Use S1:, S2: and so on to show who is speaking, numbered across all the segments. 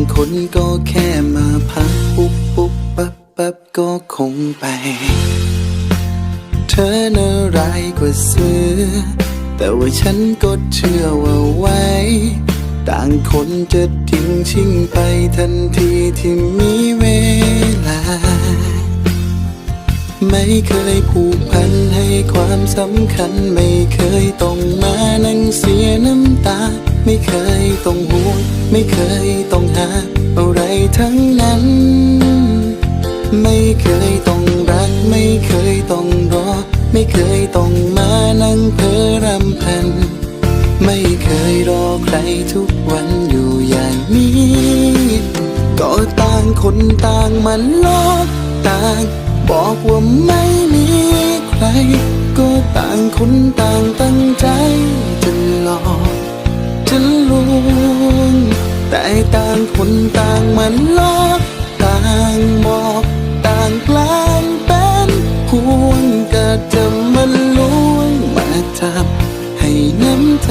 S1: างคนก็แค่มาพักปุ๊บปุ๊บปั๊บปั๊บก็คงไป เธอน่าร้ายกว่าเสือ แต่ว่าฉันก็เชื่อว่าไว้ ต่างคนจะทิ้งชิงไปทันทีที่มีเวลา ไม่เคยผูกพันให้ความสำคัญ ไม่เคยต้องมานั่งเสียน้ำตา ไม่เคยต้องห่วง ไม่เคยต้องหาอะไรทั้งนั้น ไม่เคยต้องรัก ไม่เคยต้องรอ ไม่เคยต้องมานั่งเพ้อรำพัน ไม่เคยรอใครทุกวันอยู่อย่างนี้ ก็ต่างคนต่างมันลอกต่างบอกว่าไม่มีใคร ก็ต่างคนต่างตั้งใจจะหลอก จะลวงแต่ต่างคนต่างมันลอกต่างบอกต่างกลางเป็นห่วงก็จะมาลวงมาทับให้น้ำใจ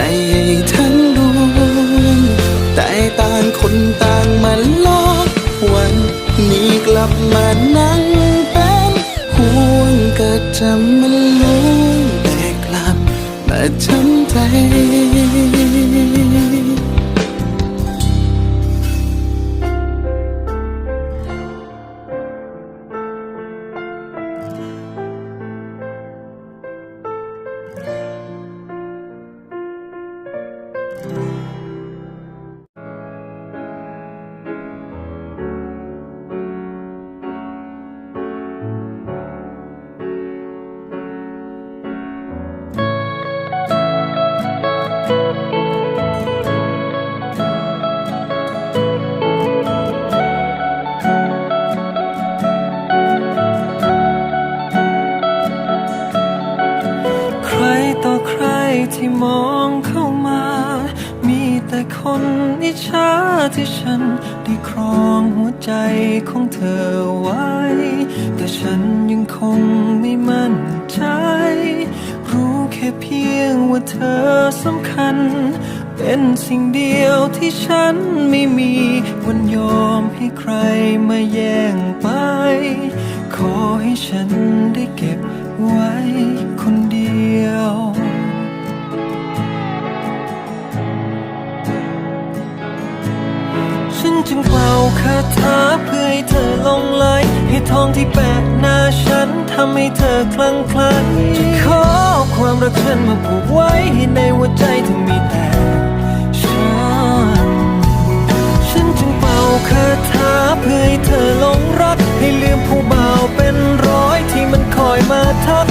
S1: ใจให้ทั้งดวงแต่ต่างคนต่างมันลอกวันนี้กลับมานั่งเป็นห่วงก็จะมันลุงแต่กลับมาช้ำใจ
S2: ต่อใครที่มองเข้ามา มีแต่คนนิชาที่ฉัน ได้ครองหัวใจของเธอไว้ แต่ฉันยังคงไม่มั่น่เพียงว่าเธอสำคัญ เป็นสิ่งเดียวที่ฉันไม่มีวันยอมให้ใครมาแย่งไป ขอให้ฉันได้เก็บไว้คนเดียวฉันจึงเป่าคาถาเพื่อให้เธอลงไหลให้ทองที่แปะหน้าฉันทำให้เธอคลั่งไคล้จะขอ ความรักฉันมาผูกไว้ในหัวใจเธอมีแต่ฉัน ฉันจึงเป่าคาถาเพื่อให้เธอหลงรัก ให้ลืมผู้บ่าวเป็นร้อยที่มันคอยมาทัก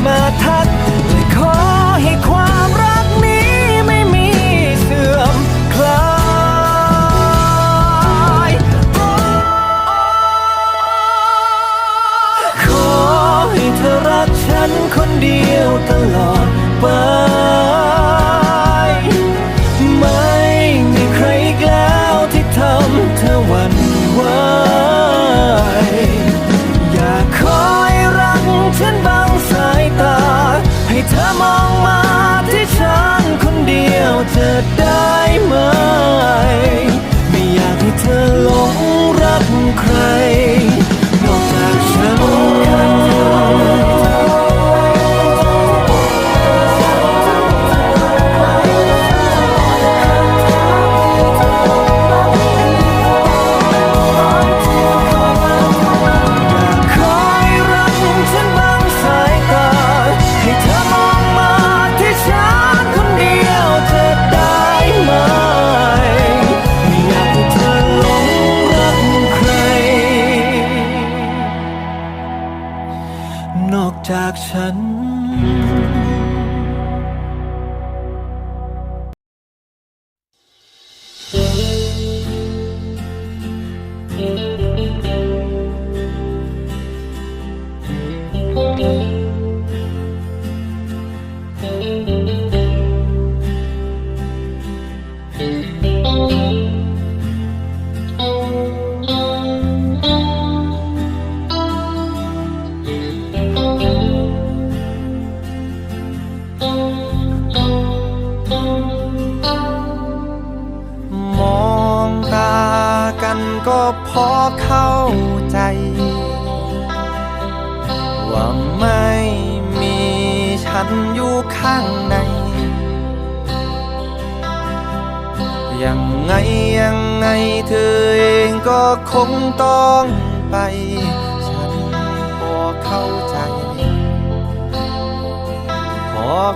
S2: my ฉัน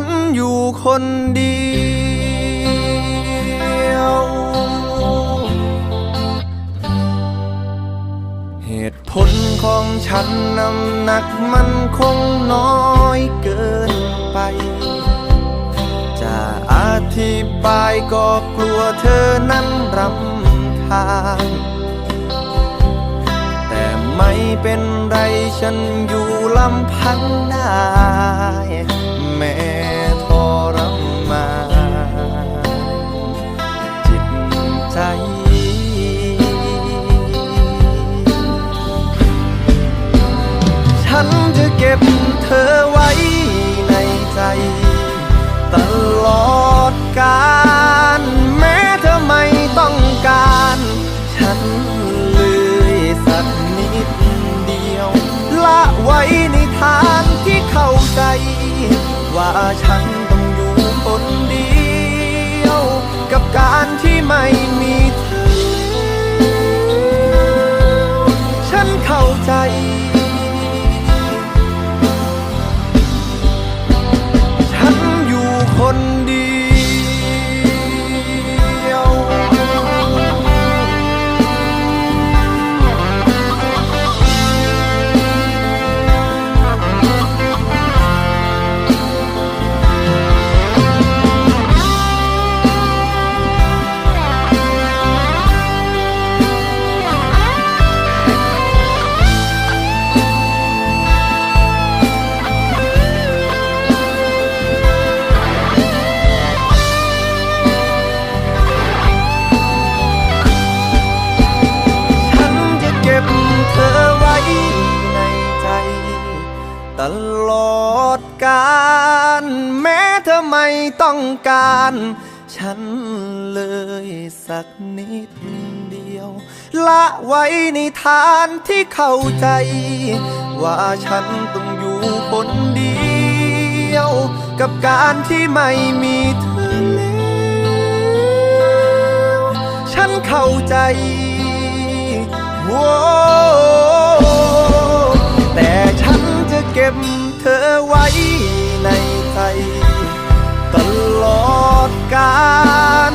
S3: ฉันอยู่คนเดียว เหตุผลของฉันน้ำหนักมันคงน้อยเกินไป จะอธิบายก็กลัวเธอนั้นรำคาญแต่ไม่เป็นไรฉันอยู่ลำพังได้แม้ นิดเดียว ละไว้ในฐานที่เข้าใจ ว่าฉันต้องอยู่คนเดียว กับการที่ไม่มีเธอแล้วฉันเข้าใจโว้แต่ฉันจะเก็บเธอไว้ในใจ ตลอดกาล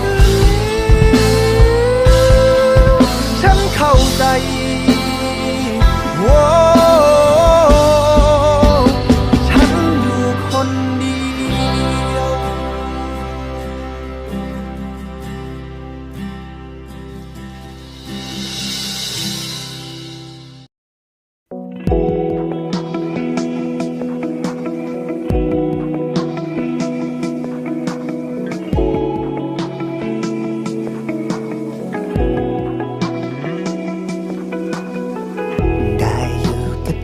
S3: อ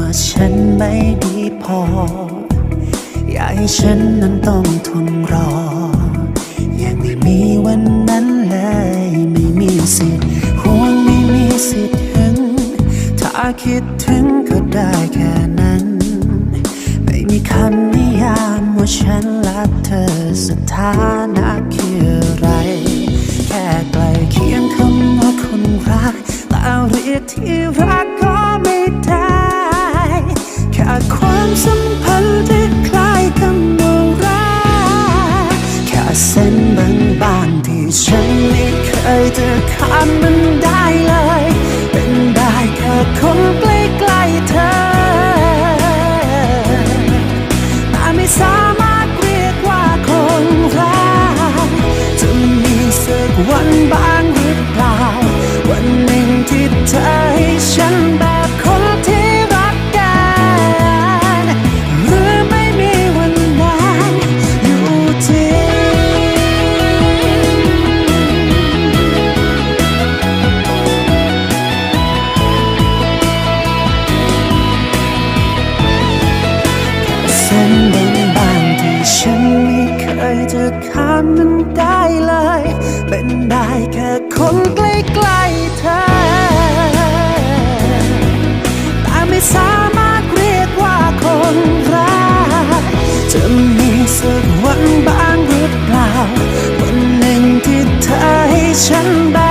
S4: ว่าฉันไม่ดีพอ อยากให้ฉันนั้นต้องทนรอ ยังไม่มีวันนั้นเลย ไม่มีสิทธิ์ห่วงไม่มีสิทธิ์ถึง ถ้าคิดถึงก็ได้แค่นั้น ไม่มีคำนิยามว่าฉันรักเธอสถานะคืออะไร แค่ใกลเคียงคำว่าคนรักแต่เรียกที่รัก ยจะข้ามมันได้เลย เป็นได้แค่คนใกล้ๆเธอ แต่ไม่สามารถเรียกว่าคนรักจะมีสักวันบ้างหรือเปล่า วันหนึ่งที่เธอให้ฉันแบบ ฉันได้